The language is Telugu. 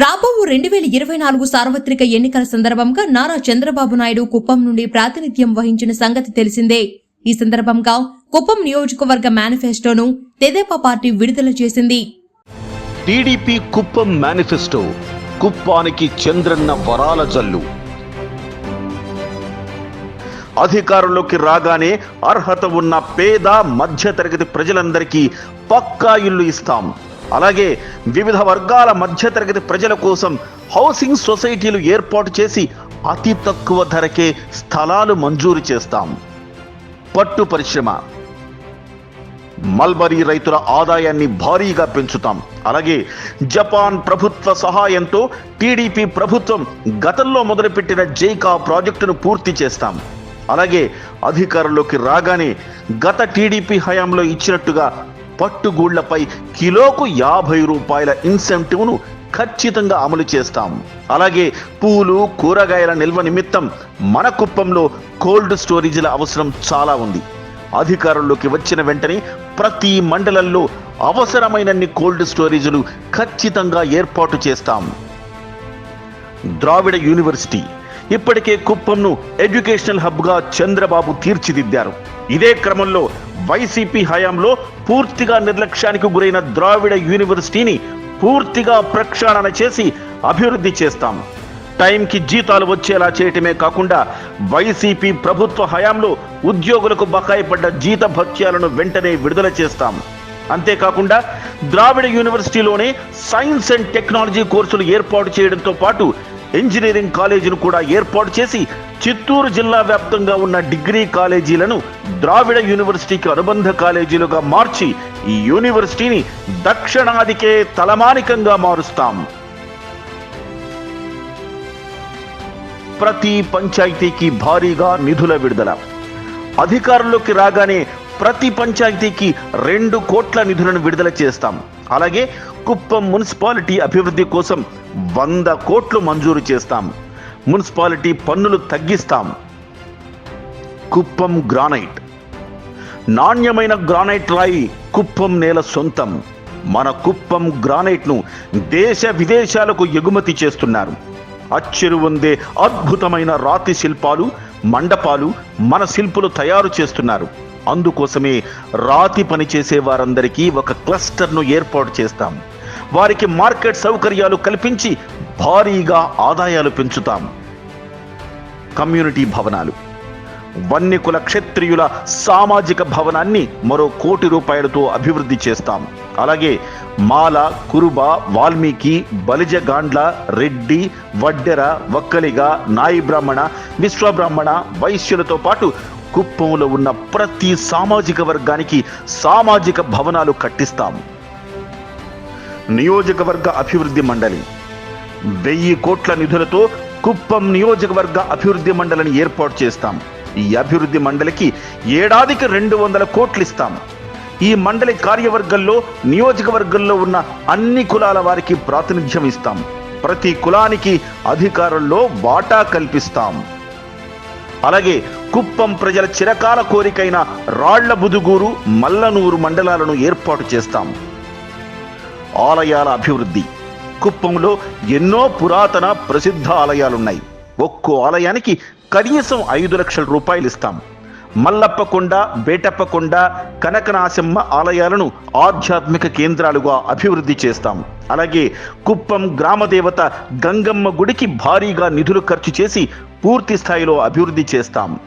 రాబో రెండు వేల ఇరవై నాలుగు సార్వత్రిక ఎన్నికల సందర్భంగా నారా చంద్రబాబు నాయుడు కుప్పం నుండి ప్రాతినిధ్యం వహించిన సంగతి తెలిసిందే. ఈ సందర్భంగా కుప్పం నియోజకవర్గ మేనిఫెస్టోను తెదేపా పార్టీ విడుదల చేసింది. టీడీపీ కుప్పం మేనిఫెస్టో కుప్పానికి చంద్రన్న వరాల జల్లు. అధికారంలోకి రాగానే అర్హత ఉన్న పేద మధ్యతరగతి ప్రజలందరికీ పక్కా ఇల్లు ఇస్తాం. అలాగే వివిధ వర్గాల మధ్యతరగతి ప్రజల కోసం హౌసింగ్ సొసైటీలు ఏర్పాటు చేసి అతి తక్కువ ధరకే స్థలాలు మంజూరు చేస్తాం. పట్టు పరిశ్రమ. మల్బరీ రైతుల ఆదాయాన్ని భారీగా పెంచుతాం. అలాగే జపాన్ ప్రభుత్వ సహాయంతో టీడీపీ ప్రభుత్వం గతంలో మొదలుపెట్టిన జైకా ప్రాజెక్టును పూర్తి చేస్తాం. అలాగే అధికారంలోకి రాగానే గత టీడీపీ హయాంలో ఇచ్చినట్టుగా పట్టుగూళ్ళపై కిలోకు యాభై రూపాయల ఇన్సెంటివ్ను ఖచ్చితంగా అమలు చేస్తాం. అలాగే పూలు కూరగాయల నిల్వ నిమిత్తం మన కుప్పంలో కోల్డ్ స్టోరేజీల అవసరం చాలా ఉంది. అధికారంలోకి వచ్చిన వెంటనే ప్రతి మండలంలో అవసరమైనన్ని కోల్డ్ స్టోరేజీలు ఖచ్చితంగా ఏర్పాటు చేస్తాం. ద్రావిడ యూనివర్సిటీ ఇప్పటికే కుప్పంను ఎడ్యుకేషనల్ హబ్గా చంద్రబాబు తీర్చిదిద్దారు. ఇదే క్రమంలో వైసీపీ హయాంలో పూర్తిగా నిర్లక్ష్యానికి గురైన ద్రావిడ యూనివర్సిటీని పూర్తిగా ప్రక్షాళన చేసి అభివృద్ధి చేస్తాం. టైంకి జీతాలు వచ్చేలా చేయటమే కాకుండా వైసీపీ ప్రభుత్వ హయాంలో ఉద్యోగులకు బకాయి పడ్డ జీత భత్యాలను వెంటనే విడుదల చేస్తాం. అంతేకాకుండా ద్రావిడ యూనివర్సిటీలోనే సైన్స్ అండ్ టెక్నాలజీ కోర్సులు ఏర్పాటు చేయడంతో పాటు ఇంజనీరింగ్ కాలేజీను కూడా ఏర్పాటు చేసి చిత్తూరు జిల్లా వ్యాప్తంగా ఉన్న డిగ్రీ కాలేజీలను ద్రావిడ యూనివర్సిటీకి అనుబంధ కాలేజీలుగా మార్చి ఈ యూనివర్సిటీని దక్షిణాదికే తలమానికంగా మారుస్తాం. ప్రతి పంచాయతీకి భారీగా నిధుల విడుదల. అధికారంలోకి రాగానే ప్రతి పంచాయతీకి రెండు కోట్ల నిధులను విడుదల చేస్తాం. అలాగే కుప్పం మున్సిపాలిటీ అభివృద్ధి కోసం వంద కోట్లు మంజూరు చేస్తాం. మున్సిపాలిటీ పన్నులు తగ్గిస్తాం. కుప్పం గ్రానైట్. నాణ్యమైన గ్రానైట్ రాయి కుప్పం నేల సొంతం. మన కుప్పం గ్రానైట్ను దేశ విదేశాలకు ఎగుమతి చేస్తున్నారు. అచ్చెరు ఉందే అద్భుతమైన రాతి శిల్పాలు మండపాలు మన శిల్పులు తయారు చేస్తున్నారు. అందుకోసమే రాతి పని చేసే వారందరికీ ఒక క్లస్టర్ను ఏర్పాటు చేస్తాం. వారికి మార్కెట్ సౌకర్యాలు కల్పించి భారీగా ఆదాయాలు పెంచుతాం. కమ్యూనిటీ భవనాలు. వన్యకుల క్షత్రియుల సామాజిక భవనాన్ని మరో కోటి రూపాయలతో అభివృద్ధి చేస్తాం. అలాగే మాల కురుబ వాల్మీకి బలిజగాండ్ల రెడ్డి వడ్డెర వక్కలిగ నాయి బ్రాహ్మణ విశ్వబ్రాహ్మణ వైశ్యులతో పాటు కుప్పంలో ఉన్న ప్రతి సామాజిక వర్గానికి సామాజిక భవనాలు కట్టిస్తాం నియోజకవర్గ అభివృద్ధి మండలి. వెయ్యి కోట్ల నిధులతో కుప్పం నియోజకవర్గ అభివృద్ధి మండలిని ఏర్పాటు చేస్తాం. ఈ అభివృద్ధి మండలికి ఏడాదికి రెండు వందల కోట్లు ఇస్తాం ఈ మండలి కార్యవర్గంలో నియోజకవర్గంలో ఉన్న అన్ని కులాల వారికి ప్రాతినిధ్యం ఇస్తాం. ప్రతి కులానికి అధికారంలో వాటా కల్పిస్తాం. అలాగే కుప్పం ప్రజల చిరకాల కోరికైన రాళ్ళ బుదుగూరు మల్లనూరు మండలాలను ఏర్పాటు చేస్తాం. ఆలయాల అభివృద్ధి. కుప్పంలో ఎన్నో పురాతన ప్రసిద్ధ ఆలయాలున్నాయి. ఒక్కో ఆలయానికి కనీసం ఐదు లక్షల రూపాయలు ఇస్తాం. మల్లప్పకొండ బేటప్పకొండ కనకనాశమ్మ ఆలయాలను ఆధ్యాత్మిక కేంద్రాలుగా అభివృద్ధి చేస్తాం. అలాగే కుప్పం గ్రామదేవత గంగమ్మ గుడికి భారీగా నిధులు ఖర్చు చేసి పూర్తి స్థాయిలో అభివృద్ధి చేస్తాం.